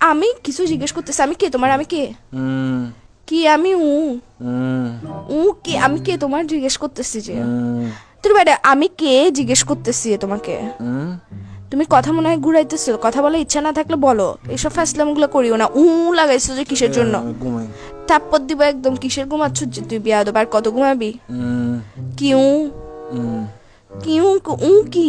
আমি কিছু জিজ্ঞেস করতেছি আমি কে? তোমার আমি কে? কি আমি উ? উ কি? আমি কে? তোমার জিজ্ঞেস করতেছি যে। তোর বাইরে আমি কে? জিজ্ঞেস করতেছি তোমাকে। তুমি কথা মনে হয় ঘুরাইতেছো কথা বলার ইচ্ছা না থাকলে বলো। এইসব ফ্যাসলামগুলো করিও না। উ লাগাইছো যে কিসের জন্য? থাপ্পর দিব একদম কিসের ঘুমাচ্ছ যে তুই বিয়া দেবার কত ঘুমাবি? হুম। কি উ কি?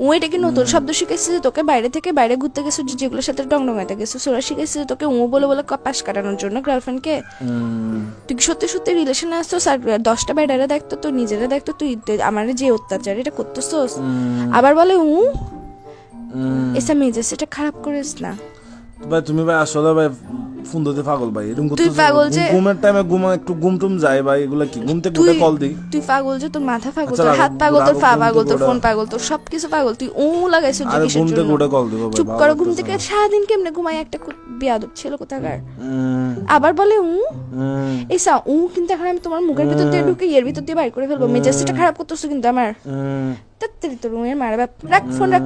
উ এটা কি নতুন শব্দ শিখেছিস যে তোকে বাইরে থেকে বাইরে ঘুরতে গেছো যেগুলোর সাথে ডংডঙাতে গেছিস সোরা শিখেছিস যে তোকে উ বলে বলে পাশ কাটানোর জন্য গার্লফ্রেন্ডকে তুই সত্যি সত্যি রিলেশনে আসছোস? আর দশটা বেডারে দেখতো তুই নিজেরা দেখতো তুই আমার যে অত্যাচার এটা করতেছোস? আবার বলে উ। এসা মেজাজ এটা খারাপ করিস না। ভাই তুমি ভাই আসলে ভাই ফোন দিতে পাগল ভাই এরকম করতেছো পাগল যে- ঘুমের টাইমে ঘুমা একটু ঘুম টুম যায় ভাই এগুলা কি? ঘুম থেকে উঠে কল দিই। তুই পাগল যে তোর মাথা পাগল আচ্ছা, তোর হাত পাগল তোর পা পাগল তোর ফোন পাগল তোর সবকিছু পাগল তুই উ লাগাইছ ঘুম থেকে উঠে কল দিব ভাই চুপ করো ঘুম থেকে সারাদিন কেমনে ঘুমাই একটা বেয়াদব ছিল কোথাকার? আবার বলে উ? এসা উ কিন্তু এখন আমি তোমার মুখের ভিতর দিয়ে ঢুকে এর ভিতর দিয়ে বাইর করে ফেলব। মেজাজটা খারাপ করতেছো কিন্তু আমার। তোর রুমের মারা বাপ রাখ ফোন রাখ।